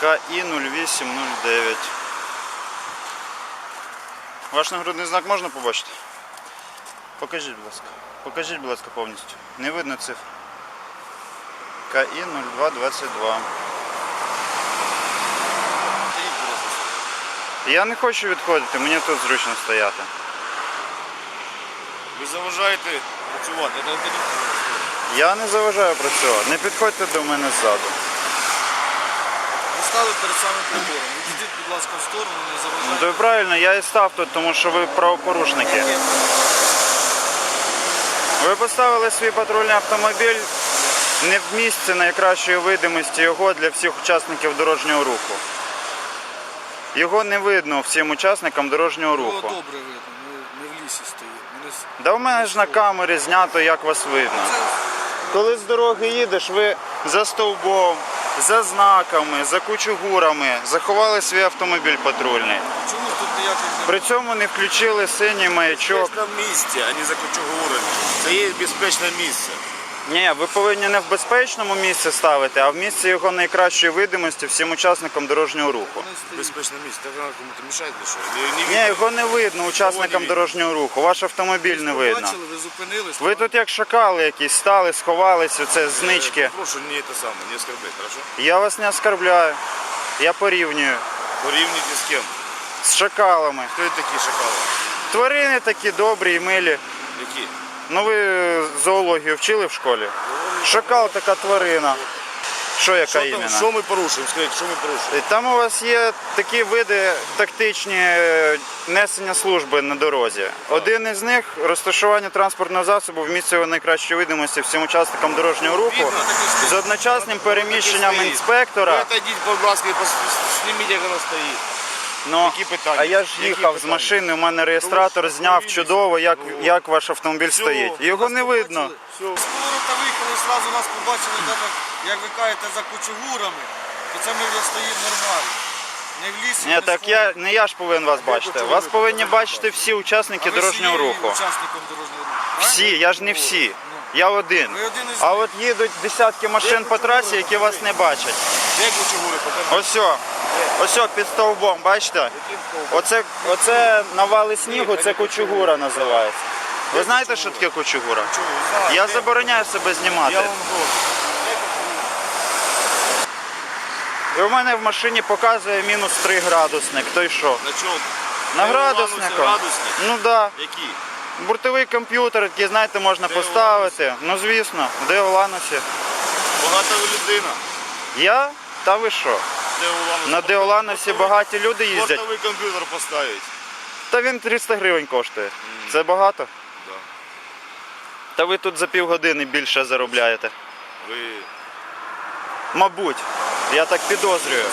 КІ 0809. Ваш нагрудний знак можна побачити? Покажіть, будь ласка. Покажіть, будь ласка, повністю. Не видно цифр. КІ 0222. Я не хочу відходити, мені тут зручно стояти. Ви заважаєте працювати. Я не заважаю працювати. Не підходьте до мене ззаду. Ви стали перед самим прибором. Відійдіть, будь ласка, в сторону, не Ну, заважайте. то правильно, я і став тут, тому що ви правопорушники. Ви поставили свій патрульний автомобіль не в місці найкращої видимості його для всіх учасників дорожнього руху. Його не видно всім учасникам дорожнього Було руху. добре видно, ми не в лісі стоїть. Ми не с- Да в мене ж на камері знято, як вас видно. Це Коли з дороги їдеш, ви за стовбом, за знаками, за кучугурами заховали свій автомобіль патрульний. чому тут ніяких При цьому не включили синій маячок. безпечному місці, а не за кучугурами. Це є безпечне місце. Ні, ви повинні не в безпечному місці ставити, а в місці його найкращої видимості всім учасникам дорожнього руху. Безпечне місце. Так вона кому-то мішає для що? Не, не Ні, його не видно учасникам видно? дорожнього руху. Ваш автомобіль не видно. Бачили, ви зупинились. Ви тут як шакали якісь стали, сховались, оце знички. Прошу не це саме, не оскорбляй, хорошо? Я вас не оскорбляю. Я порівнюю Порівнюйте з ким? з шакалами. Хто є такі шакали? Тварини такі добрі і милі. Які? Ну ви зоологію вчили в школі? Шакал така тварина. Що яка Що, там, іменно? що ми порушуємо? Скажіть, що ми порушуємо? Там у вас є такі види тактичні е, несення служби на дорозі. Один із них розташування транспортного засобу в місці його найкращої видимості всім учасникам дорожнього руху Видно, так і стоїть. з одночасним переміщенням стоїть. Ви інспектора. отойдіть, будь ласка, і пос- зніміть, як воно стоїть. Ну, Які питання? а я ж Які їхав з питання? машини, у мене реєстратор Ну, зняв чудово, як, Ну, як ваш автомобіль Все, стоїть. Його не видно. З поворота виїхали, одразу нас побачили, де ми, як ви кажете, за кучугурами, то це ми вже стоїмо нормально. Не в лісі, Ні, не так в я не я ж повинен вас бачити. Вас повинні бачити всі учасники ви дорожнього є руху. Учасником дорожнього руху. Всі, правильно? я ж не всі. Я один. Ви один із А них. от їдуть десятки машин по трасі, які вас не бачать. Де кучугури? Ось, о, ось під стовбом, бачите? Оце, оце навали снігу, це кучугура називається. Ви знаєте, що таке кучугура? Я забороняю себе знімати. І у мене в машині показує мінус 3 градусник. То й що? На чому? На градуснику. Градусник? Ну так. Да. Які? Бортовий комп'ютер, який, знаєте, можна поставити. Ну звісно, де у Ланосі? Багата людина. Я? Та ви що? На Деоланосі багаті люди їздять. Бортовий комп'ютер поставить. Та він 300 гривень коштує. Це багато? Да. Та ви тут за півгодини більше заробляєте. Ви Мабуть, я так підозрюю.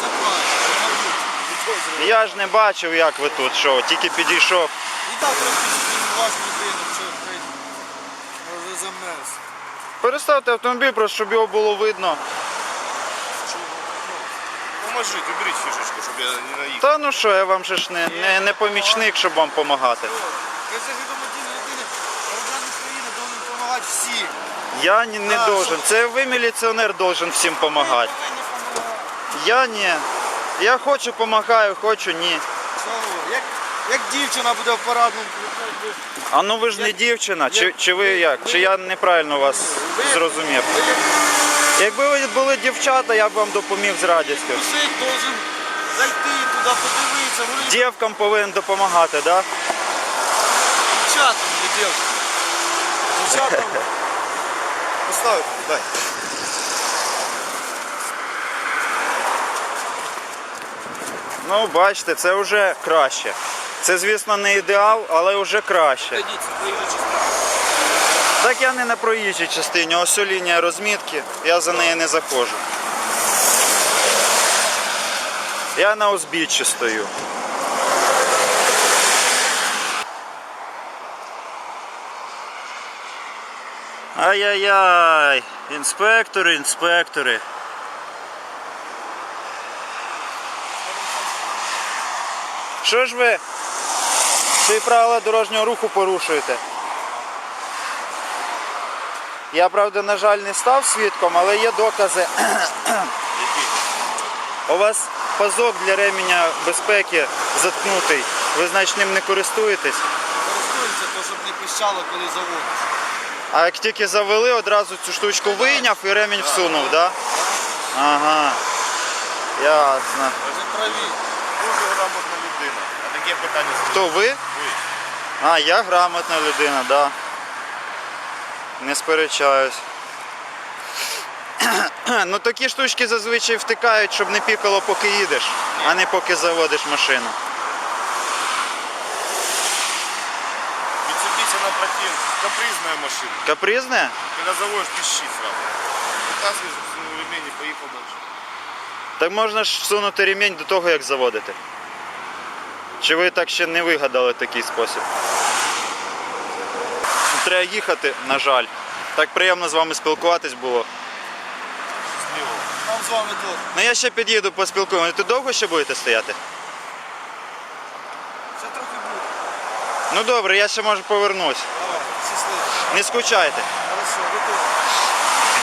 Я ж не бачив, як ви тут, що тільки підійшов. І так ваш людину, що хай замерз. Переставте автомобіль, просто щоб його було видно. Поможіть, уберіть фішечку, щоб я не наїхав. Та ну що, я вам же ж не, не, не помічник, щоб вам допомагати. Людини, громадяни України повинні допомагати всім. Я не Так, должен. Це ви, міліціонер, должен всім допомагати. Ви повинні допомагати. Я ні. Я хочу, допомагаю, хочу, ні. Чого? Як, як дівчина буде в парадному А ну ви ж не дівчина, чи, чи ви як? Чи я неправильно вас зрозумів? ви як Якби ви були дівчата, я б вам допоміг з радістю. мужик должен зайти туди, подивитися, говорити Дівкам повинен допомагати, так? Да? дівчатам, не дівчатам. Дівчатам. Поставити, дай. Ну, бачите, це вже краще. Це, звісно, не ідеал, але вже краще. Частина. Так я не на проїжджій частині, ось лінія розмітки, я за неї не заходжу. Я на узбіччі стою. Ай-яй-яй, інспектори, інспектори. Що ж ви ще й правила дорожнього руху порушуєте? Я, правда, на жаль, не став свідком, але є докази. У вас пазок для ременя безпеки заткнутий. Ви, значить, ним не користуєтесь. Користуються, то щоб не пищало, коли заводиш. А як тільки завели, одразу цю штучку вийняв і ремінь всунув, так? Да? Ага. Ясно. Ви праві. Дуже грамотна людина. А таке питання Хто ви? Ви. А, я грамотна людина, так. Да. Не сперечаюсь. ну такі штучки зазвичай втикають, щоб не пікало, поки їдеш, а не поки заводиш машину. Mitsubishi напротив. Капризная машина. Капризне? Когда заводишь, пищит сразу. Вытаскиваешь, всунул ремень и поехал дальше. Так можна ж всунути ремінь до того, як заводити. Чи ви так ще не вигадали такий спосіб? Треба їхати, на жаль. Так приємно з вами спілкуватись було. Нам з вами тут. Ну я ще під'їду поспілкуємося. Ти довго ще будете стояти? Ще трохи буде. Ну добре, я ще може повернусь. Давай, щасливо. Не скучайте. Хорошо, готово.